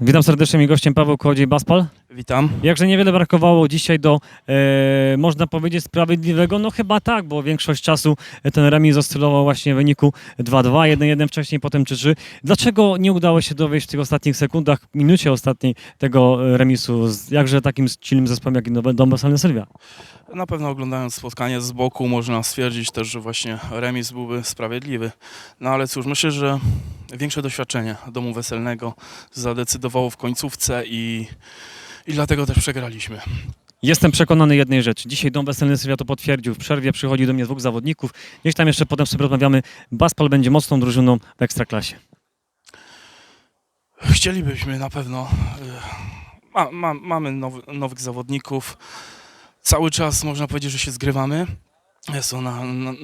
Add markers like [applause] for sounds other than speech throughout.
Witam serdecznie, moim gościem Paweł Kołodziej-Baspal. Witam. Jakże niewiele brakowało dzisiaj do, e, można powiedzieć, sprawiedliwego? No chyba tak, bo większość czasu ten remis oscylował właśnie w wyniku 2-2, 1-1 wcześniej, potem 3-3. Dlaczego nie udało się dowieść w tych ostatnich sekundach, minucie ostatniej tego e, remisu z jakże takim silnym zespołem jak Dom Weselny Sylwia? Na pewno oglądając spotkanie z boku można stwierdzić też, że właśnie remis byłby sprawiedliwy. No ale cóż, myślę, że większe doświadczenie domu weselnego zadecydowało w końcówce i, i dlatego też przegraliśmy. Jestem przekonany jednej rzeczy. Dzisiaj Dom Weselny Sylwia to potwierdził. W przerwie przychodzi do mnie dwóch zawodników. Gdzieś tam jeszcze potem sobie rozmawiamy. Baspal będzie mocną drużyną w Ekstraklasie. Chcielibyśmy na pewno. y, Ma, ma, mamy nowy, nowych zawodników. Cały czas można powiedzieć, że się zgrywamy. Jest ona, na, y,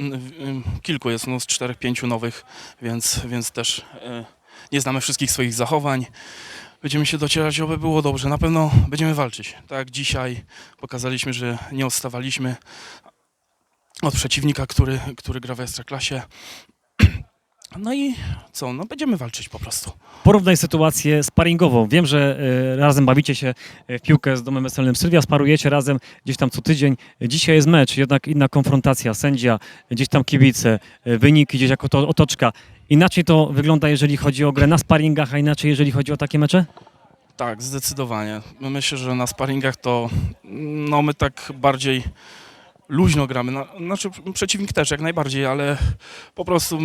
kilku jest no z czterech, pięciu nowych, więc, więc też y, nie znamy wszystkich swoich zachowań. Będziemy się docierać, oby było dobrze. Na pewno będziemy walczyć. Tak dzisiaj pokazaliśmy, że nie odstawaliśmy od przeciwnika, który, który gra w Ekstraklasie. No i co? No będziemy walczyć po prostu. Porównaj sytuację sparingową. Wiem, że e, razem bawicie się e, w piłkę z Domem Weselnym Sylwia, sparujecie razem gdzieś tam co tydzień. Dzisiaj jest mecz, jednak inna konfrontacja, sędzia, gdzieś tam kibice, e, wyniki gdzieś jako to, otoczka. Inaczej to wygląda, jeżeli chodzi o grę na sparingach, a inaczej, jeżeli chodzi o takie mecze? Tak, zdecydowanie. Myślę, że na sparingach to no my tak bardziej luźno gramy. Na- Znaczy przeciwnik też jak najbardziej, ale po prostu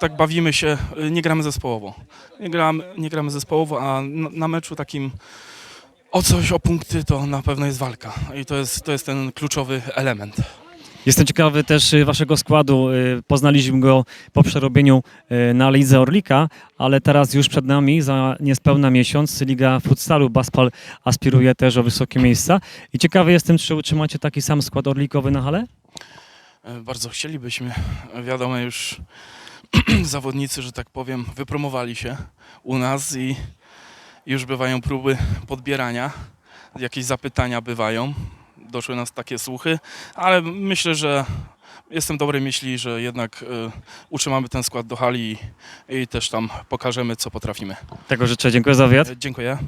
tak bawimy się, y, nie gramy zespołowo. Nie gramy, nie gramy zespołowo, a na, na meczu takim o coś, o punkty to na pewno jest walka. I to jest, to jest ten kluczowy element. Jestem ciekawy też e, waszego składu. E, Poznaliśmy go po przerobieniu e, na Lidze Orlika, ale teraz już przed nami za niespełna miesiąc Liga Futsalu. Baspal aspiruje też o wysokie miejsca. I ciekawy jestem, czy utrzymacie taki sam skład orlikowy na hale? E, Bardzo chcielibyśmy. Wiadomo, już [clears throat] zawodnicy, że tak powiem, wypromowali się u nas i już bywają próby podbierania. Jakieś zapytania bywają. Doszły nas takie słuchy, ale myślę, że jestem dobrej myśli, że jednak e, utrzymamy ten skład do hali i, i też tam pokażemy, co potrafimy. Tego życzę. Dziękuję za wywiad. E, Dziękuję.